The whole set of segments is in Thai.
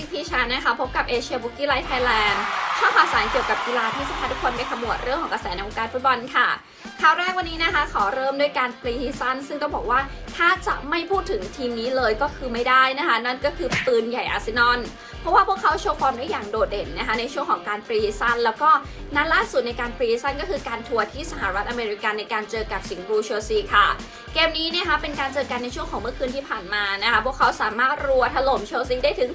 ติพีชานะคะพบกับเอเชียบุกี้ไลท์ไทยแลนด์ช่องข่าวสารเกี่ยวกับกีฬาที่จะพาทุกคนไปขมวดเรื่องของกระแสในวงการฟุตบอลค่ะข่าวแรกวันนี้นะคะ ขอเริ่มด้วยการปรีซีซั่นซึ่งต้องบอกว่าถ้าจะไม่พูดถึงทีมนี้เลยก็คือไม่ได้นะคะ นั่นก็คือปืนใหญ่อาร์เซนอลเพราะว่าพวกเขาโชว์ฟอร์มได้อย่างโดดเด่นนะคะ ในช่วงของการปรีซีซั่นแล้วก็นัดล่าสุดในการปรีซีซั่นก็คือการทัวร์ที่สหรัฐอเมริกาในการเจอกับสิงห์บลูเชลซีค่ะ เกมนี้นะคะเป็นการเจอกันในช่วงของเมื่อคืนที่ผ่านมานะคะพวกเขาสามารถรัวถล่มเชลซีได้ถึง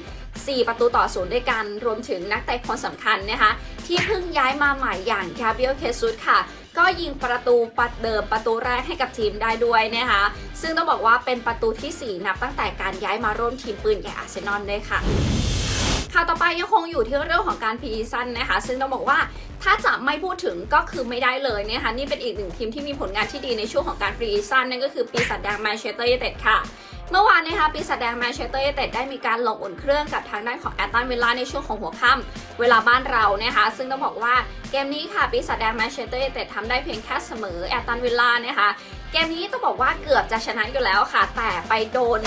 4 ประตูต่อศูนย์ด้วยกัน รวมถึงนักเตะคนสำคัญนะคะ ที่เพิ่งย้ายมาใหม่อย่างกาเบียลเคซุสค่ะ ก็ยิงประตูปัดเดิมประตูแรกให้กับทีมได้ด้วยนะคะ ซึ่งต้องบอกว่าเป็นประตูทีสี่ 4 นับตั้งแต่การย้ายมาร่วมทีมปืนใหญ่อาร์เซนอลด้วยค่ะข่าวต่อไปยังคงอยู่ที่เรื่องของการพรีซันนะคะ ซึ่งต้องบอกว่าถ้าจะไม่พูดถึงก็คือไม่ได้เลยนะคะนี่เป็นอีกหนึ่งทีมที่มีผลงานที่ดีในช่วงของการพรีซันนั่นก็คือปีศาจแดงแมนเชสเตอร์ยูไนเต็ดค่ะ เมื่อวานนะคะปีศาจแดงแมนเชสเตอร์ยูไนเต็ดได้มีการลงอุ่นเครื่องกับทางด้านของแอตตันวิลล่าในช่วงของหัวค่ำเวลาบ้านเรานะคะ ซึ่งต้องบอกว่าเกมนี้ค่ะปีศาจแดงแมนเชสเตอร์ยูไนเต็ดทำได้เพียงแค่เสมอแอตตันวิลล่านะคะเกมนี้ต้องบอกว่าเกือบจะชนะอยู่แล้วค่ะ แต่ไปโดน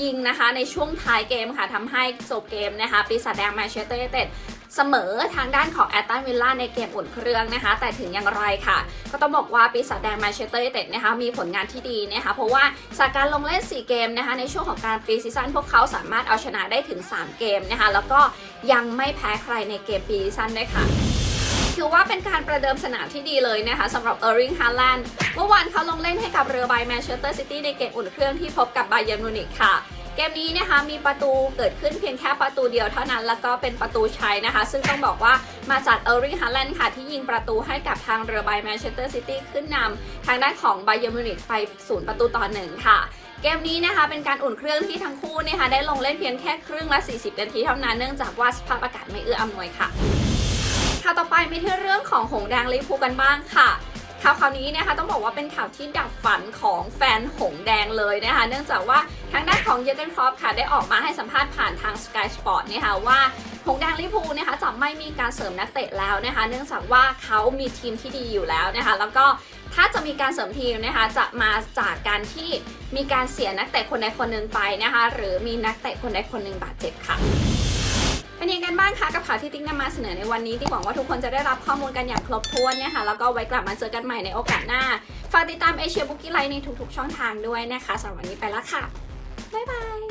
ยิงนะคะในช่วงท้ายเกมค่ะทำให้จบเกมนะคะปีศาจแดงแมนเชสเตอร์ยูไนเต็ดเสมอทางด้านของแอตตันวิลล่าในเกมอุ่นเครื่องนะคะ แต่ถึงอย่างไรค่ะ ก็ต้องบอกว่าปีศาจแดงแมนเชสเตอร์ยูไนเต็ดนะคะมีผลงานที่ดีนะคะ เพราะว่าจากการลงเล่น 4 เกมนะคะ ในช่วงของการปีซีซั่นพวกเขาสามารถเอาชนะได้ถึง 3 เกมนะคะ แล้วก็ยังไม่แพ้ใครในเกมปีซีซั่นด้วยค่ะ ถือว่าเป็นการประเดิมสนามที่ดีเลยนะคะสำหรับเออร์ริงฮาแลนด์เมื่อวานเขาลงเล่นให้กับเรือใบแมนเชสเตอร์ซิตี้ในเกมอุ่นเครื่องที่พบกับไบเยร์นมูนิกค่ะเกมนี้นะคะมีประตูเกิดขึ้นเพียงแค่ประตูเดียวเท่านั้นแล้วก็เป็นประตูชัยนะคะ ซึ่งต้องบอกว่ามาจากเออร์ริงฮาแลนด์ค่ะ ที่ยิงประตูให้กับทางเรือใบแมนเชสเตอร์ซิตี้ขึ้นนำทางด้านของไบเยร์มูนิกไปศูนย์ประตูต่อหนึ่งค่ะเกมนี้นะคะเป็นการอุ่นเครื่องที่ทั้งคู่นะคะได้ลงเล่นเพียงแค่ครึ่งละ 40 นาทีเท่านั้นเนื่องจากว่าสภาพอากาศไม่เอื้ออำนวยค่ะ ข่าวต่อไปไมีที่เรื่องของหงแดงลิเวอร์พูลกันบ้างค่ะข่าวข่าวนี้นะคะต้องบอกว่าเป็นข่าวที่ดับฝันของแฟนหงแดงเลยนะคะ เนื่องจากว่าทางด้านของเยเกนครอปค่ะได้ออกมาให้สัมภาษณ์ผ่านทาง Sky Sport นะคะว่าหงแดงลิพูนะคะจะไม่มีการเสริมนักเตะแล้วนะคะ เนื่องจากว่าเขามีทีมที่ดีอยู่แล้วนะคะ แล้วก็ถ้าจะมีการเสริมทีมนะคะจะมาจากการที่มีการเสียนักเตะคนใดคนหนึ่งไปนะคะ หรือมีนักเตะคนใดคนหนึ่งบาดเจ็บค่ะ เป็นยังไงกันบ้างคะกับข่าวที่ติ๊กนำมาเสนอในวันนี้ที่หวังว่าทุกคนจะได้รับข้อมูลกันอย่างครบถ้วนเนี่ยค่ะแล้วก็ไว้กลับมาเจอกันใหม่ในโอกาสหน้า ฝากติดตามเอเชียบุ๊กี้ไลน์ในทุกๆ ช่องทางด้วยนะคะสำหรับวันนี้ไปแล้วค่ะบ๊ายบาย